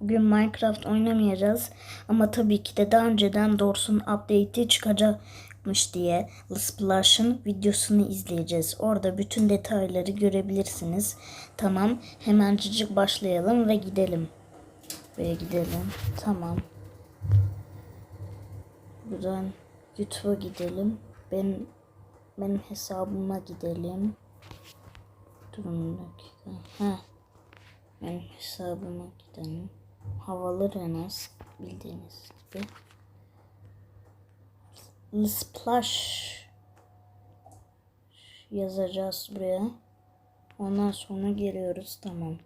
Bugün Minecraft oynamayacağız. Ama tabii ki de daha önceden Dors'un update'i çıkacakmış diye Splash'ın videosunu izleyeceğiz. Orada bütün detayları görebilirsiniz. Tamam hemencecik başlayalım ve gidelim. Ve gidelim. Tamam. Buradan YouTube'a gidelim. Ben benim hesabıma gidelim. Durun bir dakika. Ha. Benim hesabıma gidelim. Havalı Renas bildiğiniz gibi. Splash yazacağız buraya. Ondan sonra geliyoruz. Tamam.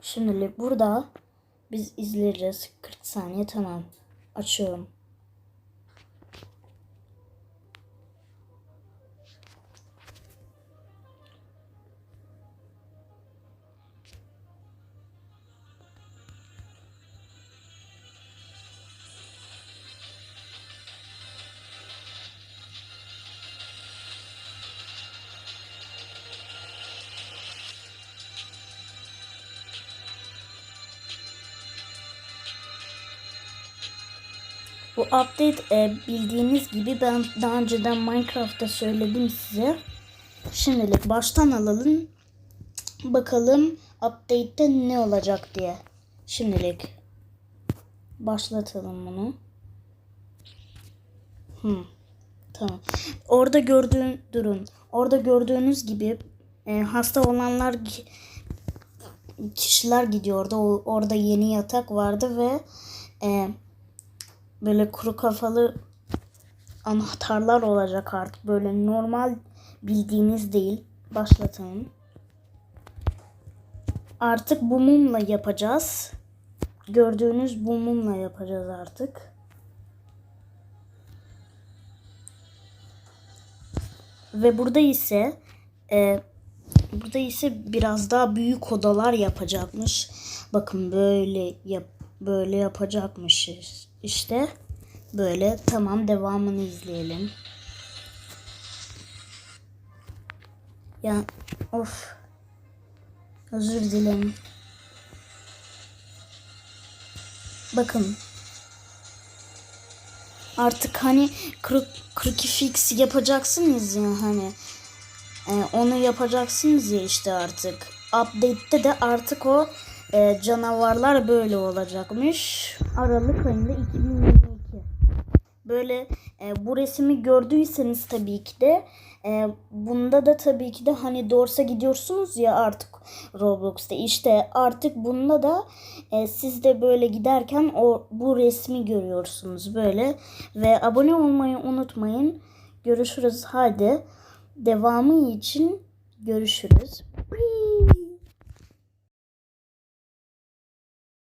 Şimdilik burada biz izleyeceğiz. 40 saniye tamam. Açıyorum. Bu update e, bildiğiniz gibi ben daha önceden Minecraft'ta söyledim size. Şimdilik baştan alalım. Bakalım update'te ne olacak diye. Şimdilik başlatalım bunu. Hmm. Tamam. Orada gördüğün durun. Orada gördüğünüz gibi e, hasta olanlar kişiler gidiyordu. O, orada yeni yatak vardı ve e, böyle kuru kafalı anahtarlar olacak artık. Böyle normal bildiğiniz değil. Başlatalım. Artık bu mumla yapacağız. Gördüğünüz bu mumla yapacağız artık. Ve burada ise e, burada ise biraz daha büyük odalar yapacakmış. Bakın böyle yap böyle yapacakmış işte. Böyle tamam devamını izleyelim. Ya of. Özür dilerim. Bakın. Artık hani kırık fix yapacaksınız ya hani. Ee, onu yapacaksınız ya işte artık. Update'te de artık o e, canavarlar böyle olacakmış. Aralık ayında 2022. Böyle e, bu resmi gördüyseniz tabii ki de e, bunda da tabii ki de hani Dors'a gidiyorsunuz ya artık Roblox'ta işte artık bunda da e, siz de böyle giderken o bu resmi görüyorsunuz böyle ve abone olmayı unutmayın. Görüşürüz hadi. Devamı için görüşürüz.